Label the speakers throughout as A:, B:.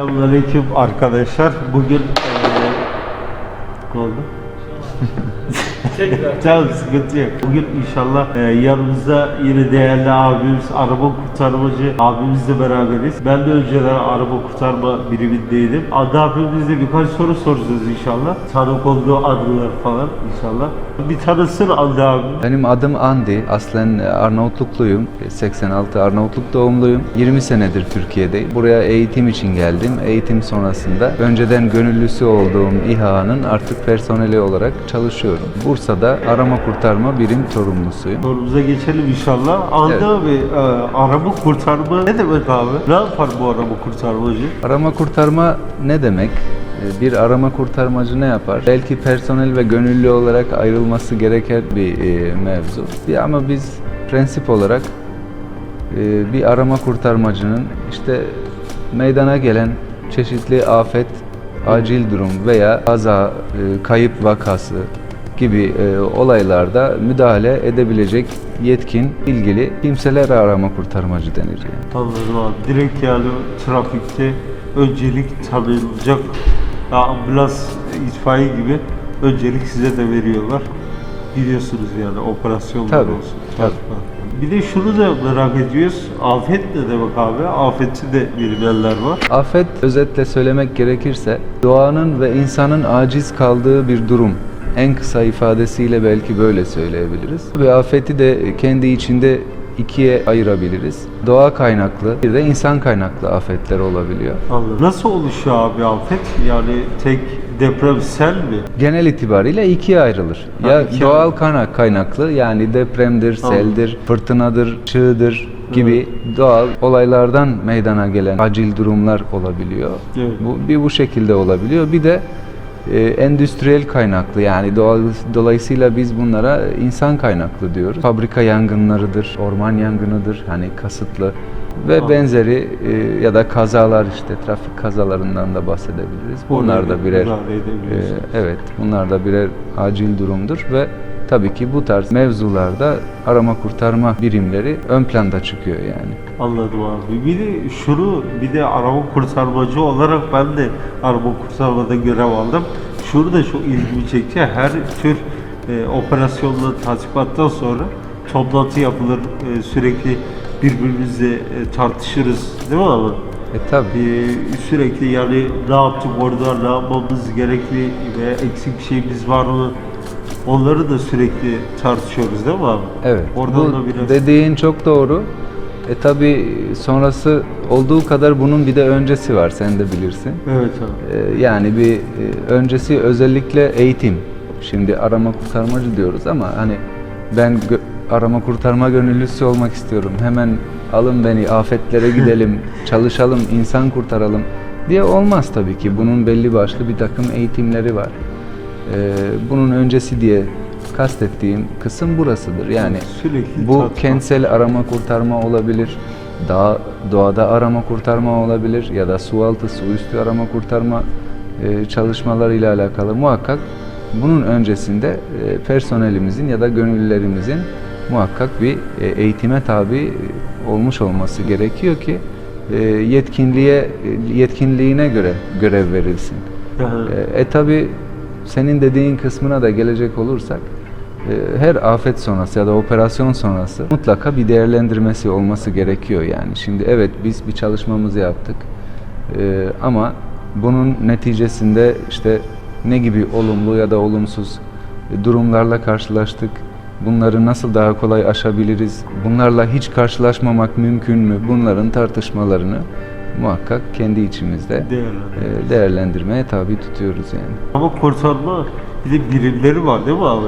A: Selamünaleyküm arkadaşlar. Bugün eee ne oldu? tamam sıkıntı yok. Bugün inşallah eee, yanımızda yine değerli abimiz araba kurtarmacı abimizle beraberiz. Ben de önceden araba kurtarma birimindeydim. Adı abimizle birkaç soru soracağız inşallah. Tanık olduğu adlılar falan inşallah. Bir tanısın Adı abi.
B: Benim adım Andi. Aslen Arnavutlukluyum. 86 Arnavutluk doğumluyum. 20 senedir Türkiye'deyim. Buraya eğitim için geldim. Eğitim sonrasında önceden gönüllüsü olduğum İHA'nın artık personeli olarak çalışıyorum. Bursa'da arama kurtarma birim sorumlusuyum.
A: Sorumuza geçelim inşallah. Adı
B: Evet.
A: abi eee, araba kurtarma ne demek abi? Ne yapar bu araba kurtarmacı?
B: Arama kurtarma ne demek? Ee, Bir arama kurtarmacı ne yapar? Belki personel ve gönüllü olarak ayrılması gereken bir e, mevzu. Ama biz prensip olarak e, bir arama kurtarmacının işte meydana gelen çeşitli afet, acil durum veya kaza, e, kayıp vakası gibi e, olaylarda müdahale edebilecek yetkin, ilgili kimselere arama kurtarmacı denir yani.
A: Anladım abi. Direkt yani trafikte öncelik tanınacak ambulans, itfaiye gibi öncelik size de veriyorlar. Gidiyorsunuz yani operasyonlar
B: Tabii,
A: olsun.
B: tabii.
A: Bir de şunu da merak ediyoruz. Afet ne demek abi? Afeti de bilmeyenler var.
B: Afet özetle söylemek gerekirse doğanın ve insanın aciz kaldığı bir durum. En kısa ifadesiyle belki böyle söyleyebiliriz. Ve afeti de kendi içinde ikiye ayırabiliriz. Doğa kaynaklı bir de insan kaynaklı afetler olabiliyor.
A: Anladım. Nasıl oluşuyor abi afet? Yani tek depremsel mi?
B: Genel itibariyle ikiye ayrılır.
A: Ha,
B: ya
A: ikiye
B: doğal kaynak kaynaklı yani depremdir,
A: Anladım.
B: seldir, fırtınadır, çığdır gibi doğal olaylardan meydana gelen acil durumlar olabiliyor.
A: Evet.
B: Bu bir bu şekilde olabiliyor. Bir de e, endüstriyel kaynaklı yani doğal, dolayısıyla biz bunlara insan kaynaklı diyoruz. Fabrika yangınlarıdır, orman yangınıdır hani kasıtlı ve
A: Anladım.
B: benzeri e, ya da kazalar işte trafik kazalarından da bahsedebiliriz. Bunlar da birer ee, evet, bunlar da birer acil durumdur ve tabii ki bu tarz mevzularda arama kurtarma birimleri ön planda çıkıyor yani.
A: Anladım abi. Bir de şunu bir de araba kurtarmacı olarak ben de araba kurtarmada görev aldım. Şunu da çok ilgimi çekti. Her tür e, operasyonla tatbikattan sonra toplantı yapılır. E, sürekli birbirimizle e, tartışırız. Değil mi abi?
B: E tabii.
A: E, sürekli yani ne yaptık orada, ne yapmamız gerekli ve eksik bir şeyimiz var mı? Onları da sürekli tartışıyoruz değil mi abi?
B: Evet.
A: Oradan
B: bu
A: da biraz...
B: dediğin çok doğru. E tabii sonrası olduğu kadar bunun bir de öncesi var sen de bilirsin.
A: Evet abi.
B: E, yani bir e, öncesi özellikle eğitim. Şimdi arama kurtarmacı diyoruz ama hani ben arama kurtarma gönüllüsü olmak istiyorum. Hemen alın beni afetlere gidelim, çalışalım, insan kurtaralım diye olmaz tabii ki. Bunun belli başlı bir takım eğitimleri var. E, bunun öncesi diye kastettiğim kısım burasıdır. Yani
A: Sürekli
B: bu
A: tartışma.
B: kentsel arama kurtarma olabilir, dağ, doğada arama kurtarma olabilir ya da su altı, su üstü arama kurtarma e, çalışmalarıyla alakalı muhakkak bunun öncesinde e, personelimizin ya da gönüllülerimizin muhakkak bir e, eğitime tabi olmuş olması gerekiyor ki e, yetkinliğe yetkinliğine göre görev verilsin. E, e tabi senin dediğin kısmına da gelecek olursak e, her afet sonrası ya da operasyon sonrası mutlaka bir değerlendirmesi olması gerekiyor yani. Şimdi evet biz bir çalışmamızı yaptık E, ama bunun neticesinde işte ne gibi olumlu ya da olumsuz durumlarla karşılaştık. Bunları nasıl daha kolay aşabiliriz? Bunlarla hiç karşılaşmamak mümkün mü? Bunların tartışmalarını muhakkak kendi içimizde e, değerlendirmeye tabi tutuyoruz yani.
A: Ama kurtarma bir de birimleri var değil mi abi?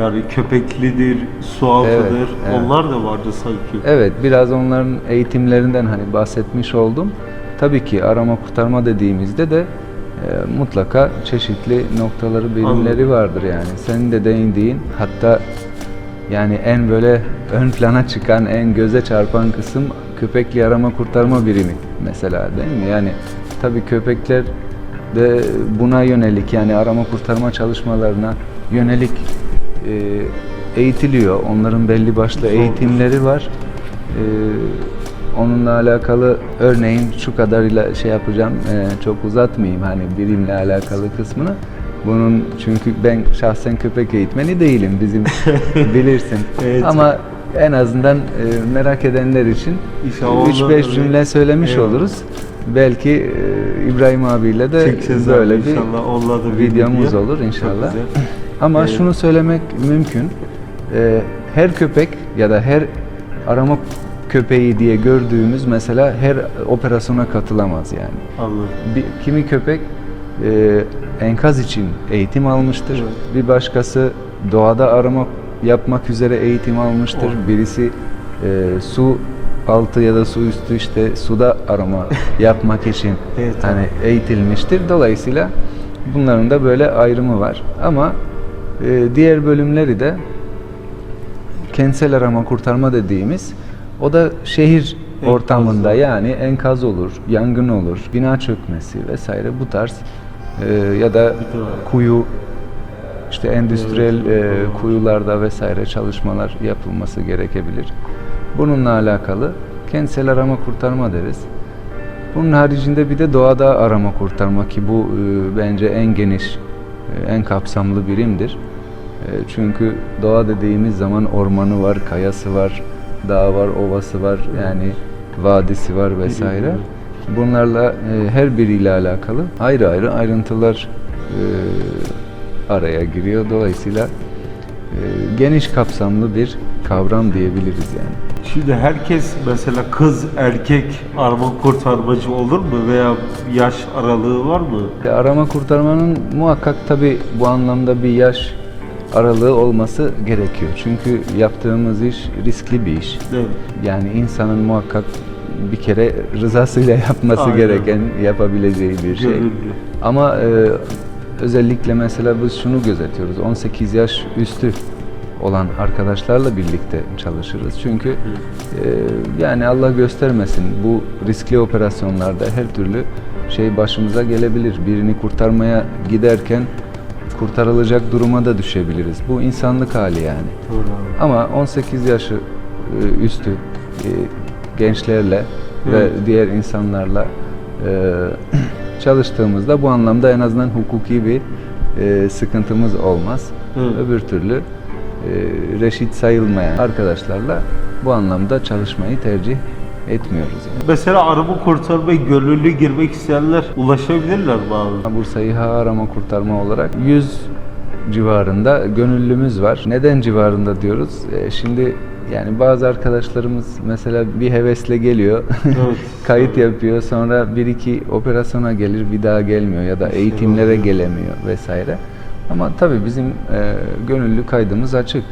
A: Yani köpeklidir, su altıdır.
B: Evet, evet.
A: Onlar da vardı sanki.
B: Evet, biraz onların eğitimlerinden hani bahsetmiş oldum. Tabii ki arama kurtarma dediğimizde de e, mutlaka çeşitli noktaları, birimleri
A: Anladım.
B: vardır yani. Senin de değindiğin hatta yani en böyle ön plana çıkan, en göze çarpan kısım köpekli arama kurtarma birimi mesela değil mi? Yani tabii köpekler de buna yönelik yani arama kurtarma çalışmalarına yönelik e, eğitiliyor. Onların belli başlı eğitimleri var. E, onunla alakalı örneğin şu kadarıyla şey yapacağım, e, çok uzatmayayım hani birimle alakalı kısmını. Bunun çünkü ben şahsen köpek eğitmeni değilim bizim bilirsin.
A: Evet.
B: Ama en azından e, merak edenler için
A: İnşallah
B: 3-5
A: ondan
B: cümle söylemiş
A: Eyvallah.
B: oluruz. Belki e, İbrahim abiyle de
A: Çekeceğiz
B: böyle
A: abi
B: bir
A: inşallah.
B: Videomuz
A: video.
B: olur inşallah. Ama
A: Evet.
B: şunu söylemek mümkün. Ee, her köpek ya da her arama köpeği diye gördüğümüz mesela her operasyona katılamaz yani.
A: Anladım.
B: Bir, kimi köpek e, enkaz için eğitim almıştır.
A: Evet.
B: Bir başkası doğada arama yapmak üzere eğitim almıştır. Birisi e, su altı ya da su üstü işte suda arama yapmak için
A: Evet,
B: hani eğitilmiştir. Dolayısıyla bunların da böyle ayrımı var. Ama e, diğer bölümleri de kentsel arama kurtarma dediğimiz o da şehir
A: Enkaz
B: ortamında yani enkaz olur, yangın olur, bina çökmesi vesaire bu tarz e, ya da kuyu işte endüstriyel e, kuyularda vesaire çalışmalar yapılması gerekebilir. Bununla alakalı kentsel arama kurtarma deriz. Bunun haricinde bir de doğada arama kurtarma ki bu e, bence en geniş, e, en kapsamlı birimdir. E, çünkü doğa dediğimiz zaman ormanı var, kayası var, dağı var, ovası var, yani vadisi var vesaire. Bunlarla e, her biriyle alakalı ayrı ayrı ayrıntılar e, araya giriyor. Dolayısıyla e, geniş kapsamlı bir kavram diyebiliriz yani.
A: Şimdi herkes mesela kız erkek arama kurtarmacı olur mu veya yaş aralığı var mı?
B: E, Arama kurtarmanın muhakkak tabi bu anlamda bir yaş aralığı olması gerekiyor. Çünkü yaptığımız iş riskli bir iş.
A: Evet.
B: Yani insanın muhakkak bir kere rızasıyla yapması
A: Aynen.
B: gereken, yapabileceği bir şey.
A: Gönüllü.
B: Ama e, özellikle mesela biz şunu gözetiyoruz. 18 yaş üstü olan arkadaşlarla birlikte çalışırız. Çünkü e, yani Allah göstermesin bu riskli operasyonlarda her türlü şey başımıza gelebilir. Birini kurtarmaya giderken kurtarılacak duruma da düşebiliriz. Bu insanlık hali yani.
A: Doğru.
B: Ama 18 yaşı e, üstü e, gençlerle
A: Evet.
B: ve diğer insanlarla e, çalıştığımızda bu anlamda en azından hukuki bir e, sıkıntımız olmaz.
A: Evet.
B: Öbür türlü e, reşit sayılmayan arkadaşlarla bu anlamda çalışmayı tercih etmiyoruz. Yani.
A: Mesela arama kurtarmaya gönüllü girmek isteyenler ulaşabilirler mi abi?
B: Bursa İHA arama kurtarma olarak 100 civarında gönüllümüz var. Neden civarında diyoruz? E, şimdi yani bazı arkadaşlarımız mesela bir hevesle geliyor,
A: Evet.
B: kayıt yapıyor, sonra bir iki operasyona gelir, bir daha gelmiyor ya da eğitimlere
A: oluyor.
B: gelemiyor vesaire. Ama tabii bizim e, gönüllü kaydımız açık.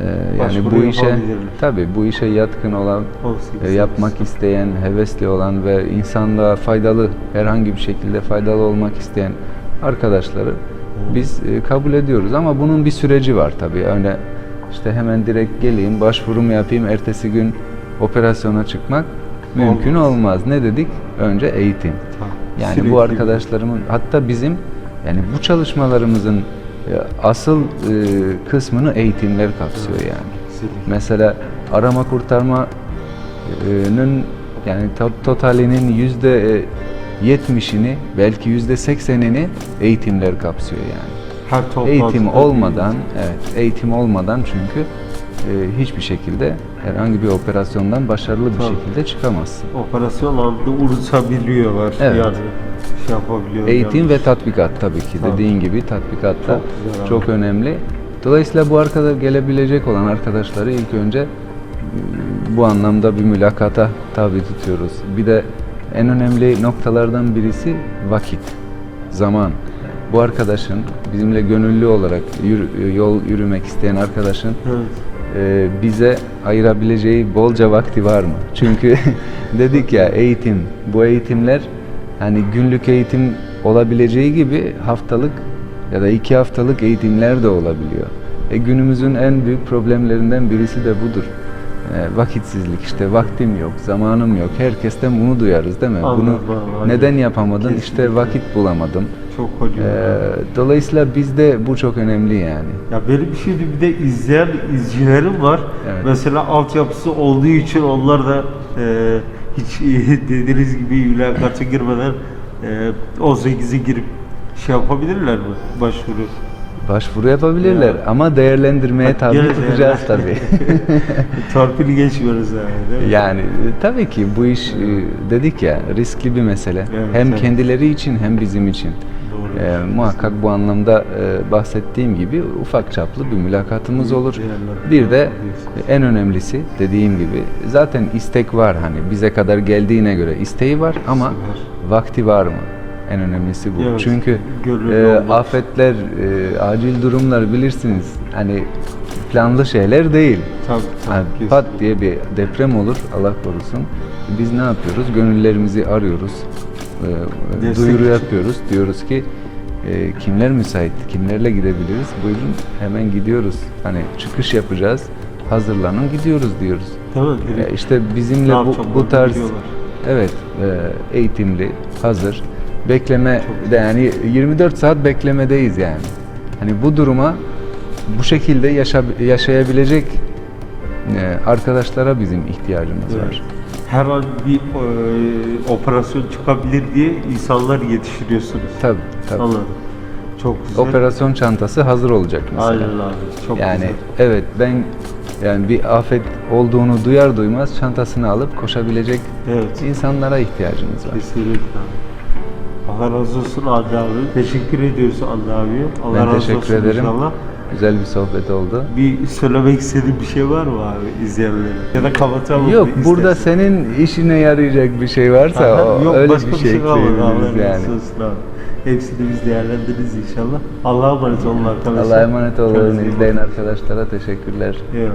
B: E, yani bu işe tabii bu işe yatkın olan
A: 18
B: e, yapmak isteyen, hevesli olan ve insanlığa faydalı, herhangi bir şekilde faydalı olmak isteyen arkadaşları biz e, kabul ediyoruz. Ama bunun bir süreci var tabii. Öyle işte hemen direkt geleyim, başvurumu yapayım, ertesi gün operasyona çıkmak mümkün
A: Olmaz.
B: olmaz. Ne dedik? Önce eğitim.
A: Tamam.
B: Yani
A: Sürekli
B: bu arkadaşlarımın hatta bizim yani bu çalışmalarımızın e, asıl e, kısmını eğitimler kapsıyor yani.
A: Kesinlikle.
B: Mesela arama kurtarmanın yani to- totalinin yüzde e, yetmişini belki yüzde seksenini eğitimler kapsıyor yani.
A: Her
B: Eğitim olmadan, evet eğitim olmadan çünkü e, hiçbir şekilde herhangi bir operasyondan başarılı bir
A: Tabii.
B: şekilde çıkamazsın.
A: operasyon anında unutabiliyorlar.
B: Evet.
A: Yani şey yapabiliyor.
B: Eğitim ve tatbikat tabii ki
A: Tabii.
B: dediğin gibi tatbikat da
A: Çok güzel abi.
B: çok önemli. Dolayısıyla bu arkada gelebilecek olan arkadaşları ilk önce e, bu anlamda bir mülakata tabi tutuyoruz. Bir de en önemli noktalardan birisi vakit, zaman. Bu arkadaşın bizimle gönüllü olarak yürü- yol yürümek isteyen arkadaşın
A: Evet.
B: e, bize ayırabileceği bolca vakti var mı? Çünkü dedik ya eğitim, bu eğitimler hani günlük eğitim olabileceği gibi haftalık ya da iki haftalık eğitimler de olabiliyor. E, günümüzün en büyük problemlerinden birisi de budur. E, vakitsizlik işte vaktim yok, zamanım yok. Herkesten bunu duyarız değil mi?
A: Anladım,
B: bunu
A: anladım.
B: neden yapamadın?
A: Kesinlikle.
B: İşte vakit bulamadım.
A: Çok oluyor.
B: E, dolayısıyla bizde bu çok önemli yani.
A: Ya benim şimdi bir de izleyen izcilerim var.
B: Evet.
A: Mesela altyapısı olduğu için onlar da e, hiç dediğiniz gibi mülakata girmeden e, 18'e girip şey yapabilirler mi? Başvuru.
B: Başvuru yapabilirler
A: Ya.
B: ama değerlendirmeye tabi tutacağız
A: değerlen-
B: tabii.
A: Torpil geçmiyoruz yani değil mi?
B: Yani e, tabii ki bu iş e, dedik ya riskli bir mesele.
A: Evet,
B: hem
A: evet.
B: kendileri için hem bizim için.
A: Doğru.
B: E, muhakkak bu anlamda e, bahsettiğim gibi ufak çaplı bir mülakatımız olur. Bir de en önemlisi dediğim gibi zaten istek var hani bize kadar geldiğine göre isteği var ama vakti var mı? En önemlisi bu.
A: Evet,
B: Çünkü e, afetler, e, acil durumlar bilirsiniz. Hani planlı şeyler değil.
A: Tabii, tabii,
B: Yani
A: kesinlikle.
B: pat diye bir deprem olur Allah korusun. Biz ne yapıyoruz? Gönüllerimizi arıyoruz. e,
A: Destek
B: duyuru
A: için.
B: yapıyoruz. Diyoruz ki e, kimler müsait? Kimlerle gidebiliriz? Buyurun hemen gidiyoruz. Hani çıkış yapacağız. Hazırlanın gidiyoruz diyoruz.
A: Mi?
B: E, işte bizimle bu, bu tarz evet e, eğitimli, hazır. Bekleme de yani 24 saat beklemedeyiz yani. Hani bu duruma bu şekilde yaşa, yaşayabilecek e, arkadaşlara bizim ihtiyacımız
A: Evet.
B: var.
A: Her an bir e, operasyon çıkabilir diye insanlar yetiştiriyorsunuz.
B: Tabii tabii.
A: Anladım. Çok güzel.
B: Operasyon çantası hazır olacak mesela.
A: Aynen abi. Çok
B: yani
A: güzel.
B: evet ben yani bir afet olduğunu duyar duymaz çantasını alıp koşabilecek
A: Evet.
B: insanlara ihtiyacımız var.
A: Kesinlikle. Allah razı olsun Adli abi. Teşekkür ediyoruz Adli abi. Allah
B: Ben
A: razı
B: teşekkür
A: olsun
B: ederim.
A: inşallah.
B: Güzel bir sohbet oldu.
A: Bir söylemek istediğin bir şey var mı abi izleyenlere? Ya da kapatalım
B: Yok
A: mı
B: burada
A: istersen?
B: senin işine yarayacak bir şey varsa
A: Aha,
B: o,
A: Yok
B: öyle
A: başka
B: bir şey
A: kalmadı. Allah
B: ekleyebiliriz
A: razı
B: yani.
A: olsun abi. Hepsini biz değerlendiririz inşallah. Allah'a emanet olun arkadaşlar.
B: Allah'a emanet olun. İzleyen arkadaşlara teşekkürler.
A: Eyvallah.